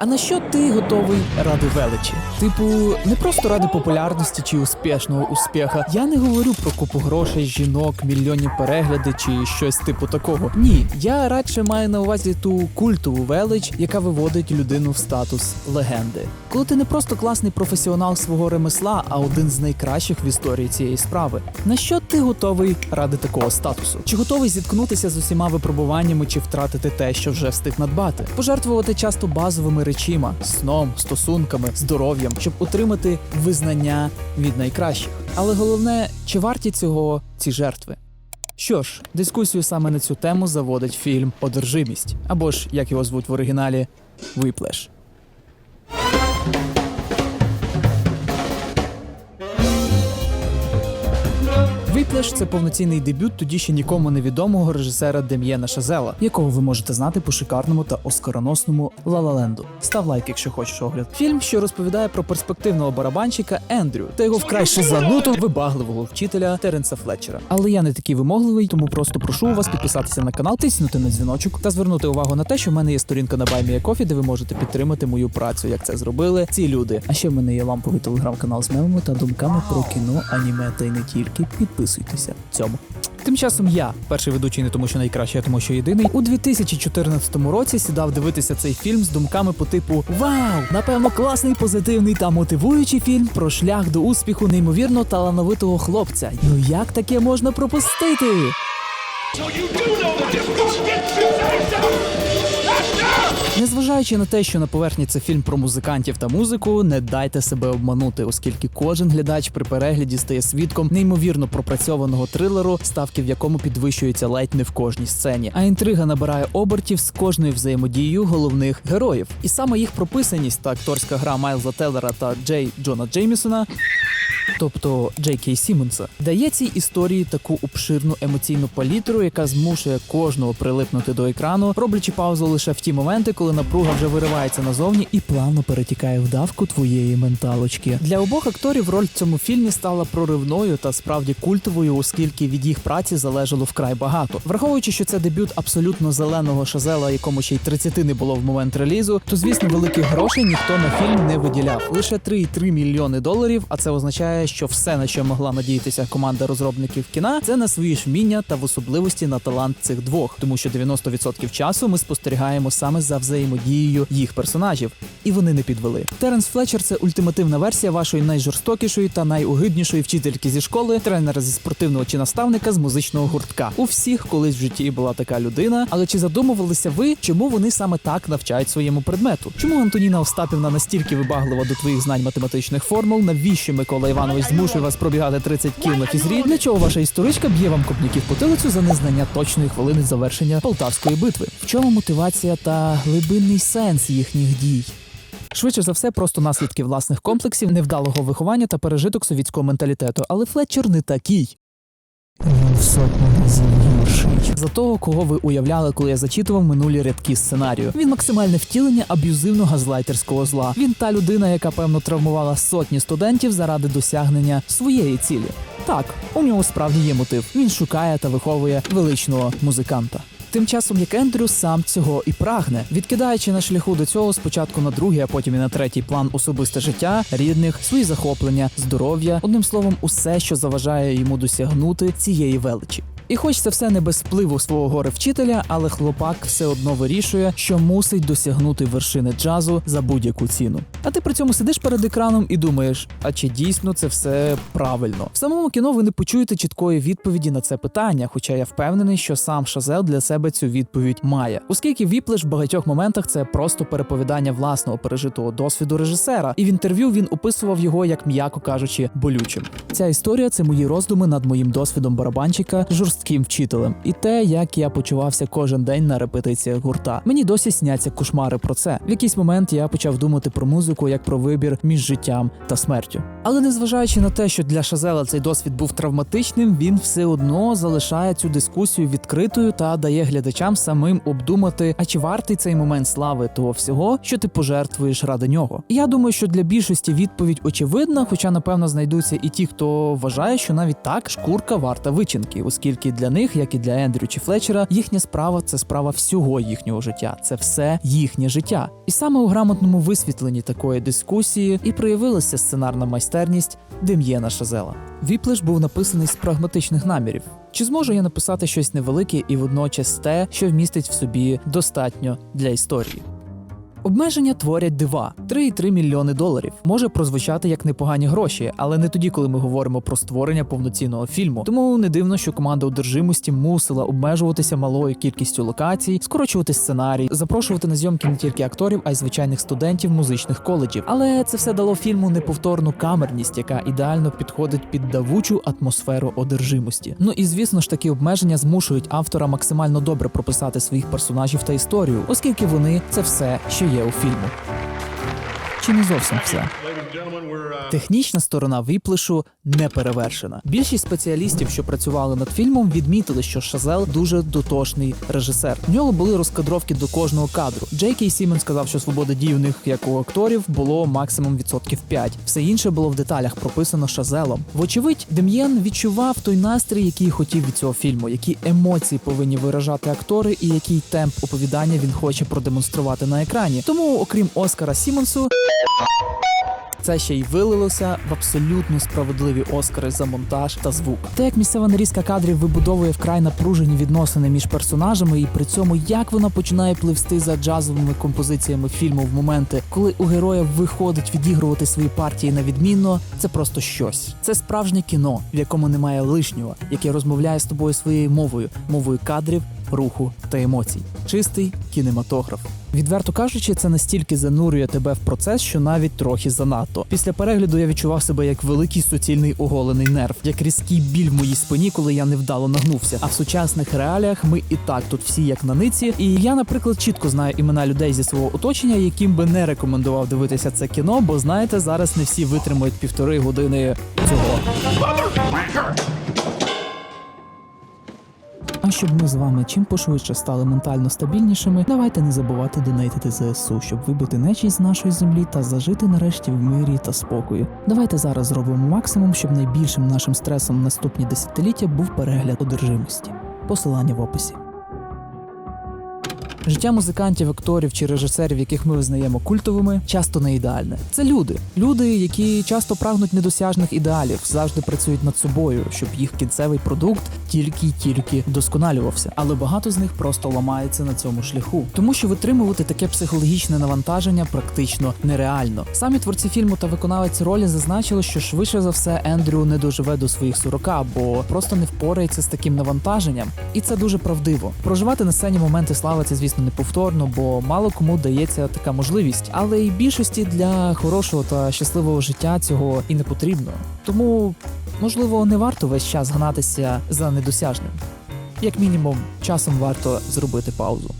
А на що ти готовий ради величі? Типу, не просто ради популярності чи успішного успіха. Я не говорю про купу грошей, жінок, мільйонні перегляди чи щось типу такого. Ні, я радше маю на увазі ту культову велич, яка виводить людину в статус легенди. Коли ти не просто класний професіонал свого ремесла, а один з найкращих в історії цієї справи. На що ти готовий ради такого статусу? Чи готовий зіткнутися з усіма випробуваннями, чи втратити те, що вже встиг надбати? Пожертвувати часто базовими речима, сном, стосунками, здоров'ям, щоб отримати визнання від найкращих. Але головне, чи варті цього ці жертви? Що ж, дискусію саме на цю тему заводить фільм Одержимість, або ж як його звуть в оригіналі Виплеш. Виплеш це повноцінний дебют тоді ще нікому невідомого режисера Дем'єна Шазела, якого ви можете знати по шикарному та оскароносному Ла-Ла-Ленду. Став лайк, якщо хочеш огляд. Фільм, що розповідає про перспективного барабанщика Ендрю та його вкрай шизануту вибагливого вчителя Теренса Флетчера. Але я не такий вимогливий, тому просто прошу вас підписатися на канал, тиснути на дзвіночок та звернути увагу на те, що в мене є сторінка на BuyMeACoffee, де ви можете підтримати мою працю, як це зробили ці люди. А ще в мене є ламповий телеграм-канал з мемами та думками про кіно, аніме та й не тільки. Підписуйтеся цьому. Тим часом я, перший ведучий не тому, що найкращий, а тому, що єдиний, у 2014 році сідав дивитися цей фільм з думками по типу Вау! Напевно, класний, позитивний та мотивуючий фільм про шлях до успіху неймовірно талановитого хлопця. Ну як таке можна пропустити? So you do know the Незважаючи на те, що на поверхні це фільм про музикантів та музику, не дайте себе обманути, оскільки кожен глядач при перегляді стає свідком неймовірно пропрацьованого трилеру, ставки в якому підвищуються ледь не в кожній сцені. А інтрига набирає обертів з кожною взаємодією головних героїв. І саме їх прописаність та акторська гра Майлза Теллера та Джей Джона Джеймісона тобто Джей Кей Сімонса, дає цій історії таку обширну емоційну палітру, яка змушує кожного прилипнути до екрану, роблячи паузу лише в ті моменти, коли напруга вже виривається назовні і плавно перетікає в давку твоєї менталочки. Для обох акторів роль в цьому фільмі стала проривною та справді культовою, оскільки від їх праці залежало вкрай багато. Враховуючи, що це дебют абсолютно зеленого шазела, якому ще й 30 не було в момент релізу, то звісно великих грошей ніхто на фільм не виділяв. Лише 3,3 мільйони доларів, а це означає, що все, на що могла надіятися команда розробників кіна, це на свої ж вміння та в особливості на талант цих двох, тому що 90% часу ми спостерігаємо саме за взаємодією їх персонажів, і вони не підвели. Теренс Флетчер це ультимативна версія вашої найжорстокішої та найогиднішої вчительки зі школи, тренера зі спортивного чи наставника з музичного гуртка. У всіх колись в житті була така людина, але чи задумувалися ви, чому вони саме так навчають своєму предмету? Чому Антоніна Остапівна настільки вибаглива до твоїх знань математичних формул? Навіщо Микола Іванович змушує вас пробігати 30 кіл на фізрі? Для чого ваша історичка б'є вам копняків потилицю за незнання точної хвилини завершення полтавської битви? Чому мотивація та глибинний сенс їхніх дій? Швидше за все, просто наслідки власних комплексів, невдалого виховання та пережиток совітського менталітету. Але Флетчер не такий. Він в сотні разів гірший. За того, кого ви уявляли, коли я зачитував минулі рядки сценарію. Він максимальне втілення аб'юзивного газлайтерського зла. Він та людина, яка певно травмувала сотні студентів заради досягнення своєї цілі. Так, у нього справді є мотив. Він шукає та виховує величного музиканта. Тим часом як Ендрю сам цього і прагне, відкидаючи на шляху до цього спочатку на другий, а потім і на третій план особисте життя, рідних, свої захоплення, здоров'я, одним словом, усе, що заважає йому досягнути цієї величі. І хоч це все не без впливу свого горе вчителя, але хлопак все одно вирішує, що мусить досягнути вершини джазу за будь-яку ціну. А ти при цьому сидиш перед екраном і думаєш, а чи дійсно це все правильно? В самому кіно ви не почуєте чіткої відповіді на це питання, хоча я впевнений, що сам Шазел для себе цю відповідь має, оскільки Віплеш в багатьох моментах це просто переповідання власного пережитого досвіду режисера, і в інтерв'ю він описував його як м'яко кажучи болючим. Ця історія це мої роздуми над моїм досвідом барабанчика, барабанщика, жорстким вчителем, і те, як я почувався кожен день на репетиціях гурта. Мені досі сняться кошмари про це. В якийсь момент я почав думати про музику як про вибір між життям та смертю. Але незважаючи на те, що для Шазела цей досвід був травматичним, він все одно залишає цю дискусію відкритою та дає глядачам самим обдумати, а чи вартий цей момент слави того всього, що ти пожертвуєш ради нього. Я думаю, що для більшості відповідь очевидна, хоча напевно знайдуться і ті, хто вважає, що навіть так шкурка варта вичинки, оскільки оскільки для них, як і для Ендрю чи Флетчера, їхня справа це справа всього їхнього життя, це все їхнє життя. І саме у грамотному висвітленні такої дискусії і проявилася сценарна майстерність Дем'єна Шазела. Віплеш був написаний з прагматичних намірів. Чи зможу я написати щось невелике і водночас те, що вмістить в собі достатньо для історії? Обмеження творять дива 3,3 мільйони доларів. Може прозвучати як непогані гроші, але не тоді, коли ми говоримо про створення повноцінного фільму. Тому не дивно, що команда одержимості мусила обмежуватися малою кількістю локацій, скорочувати сценарій, запрошувати на зйомки не тільки акторів, а й звичайних студентів музичних коледжів. Але це все дало фільму неповторну камерність, яка ідеально підходить під давучу атмосферу одержимості. Ну і звісно ж такі обмеження змушують автора максимально добре прописати своїх персонажів та історію, оскільки вони це все, що є у фільму. Чи не зовсім все? Технічна сторона виплишу не перевершена. Більшість спеціалістів, що працювали над фільмом, відмітили, що Шазел дуже дотошний режисер. В нього були розкадровки до кожного кадру. Джей Кей Сімен сказав, що свобода дій у них, як у акторів, було максимум відсотків 5. Все інше було в деталях прописано Шазелом. Вочевидь, Дем'єн відчував той настрій, який хотів від цього фільму, які емоції повинні виражати актори, і який темп оповідання він хоче продемонструвати на екрані. Тому, окрім Оскара Сімонсу, це ще й вилилося в абсолютно справедливі Оскари за монтаж та звук. Те, як місцева нарізка кадрів вибудовує вкрай напружені відносини між персонажами, і при цьому як вона починає пливсти за джазовими композиціями фільму в моменти, коли у героя виходить відігрувати свої партії на відмінно, це просто щось. Це справжнє кіно, в якому немає лишнього, яке розмовляє з тобою своєю мовою, мовою кадрів, руху та емоцій. Чистий кінематограф. Відверто кажучи, це настільки занурює тебе в процес, що навіть трохи занадто. Після перегляду я відчував себе як великий суцільний оголений нерв, як різкий біль в моїй спині, коли я невдало нагнувся. А в сучасних реаліях ми і так тут всі як на ниці. І я, наприклад, чітко знаю імена людей зі свого оточення, яким би не рекомендував дивитися це кіно, бо знаєте, зараз не всі витримують півтори години цього. А щоб ми з вами чим пошвидше стали ментально стабільнішими, давайте не забувати донейтити ЗСУ, щоб вибити нечість з нашої землі та зажити нарешті в мирі та спокою. Давайте зараз зробимо максимум, щоб найбільшим нашим стресом наступні десятиліття був перегляд одержимості. Посилання в описі. Життя музикантів, акторів чи режисерів, яких ми визнаємо культовими, часто не ідеальне. Це люди, люди, які часто прагнуть недосяжних ідеалів, завжди працюють над собою, щоб їх кінцевий продукт тільки й тільки вдосконалювався. Але багато з них просто ламається на цьому шляху, тому що витримувати таке психологічне навантаження практично нереально. Самі творці фільму та виконавець ролі зазначили, що швидше за все Ендрю не доживе до своїх 40, бо просто не впорається з таким навантаженням, і це дуже правдиво. Проживати на сцені моменти слави це, звісно, неповторно, бо мало кому дається така можливість, але й більшості для хорошого та щасливого життя цього і не потрібно. Тому, можливо, не варто весь час гнатися за недосяжним. Як мінімум, часом варто зробити паузу.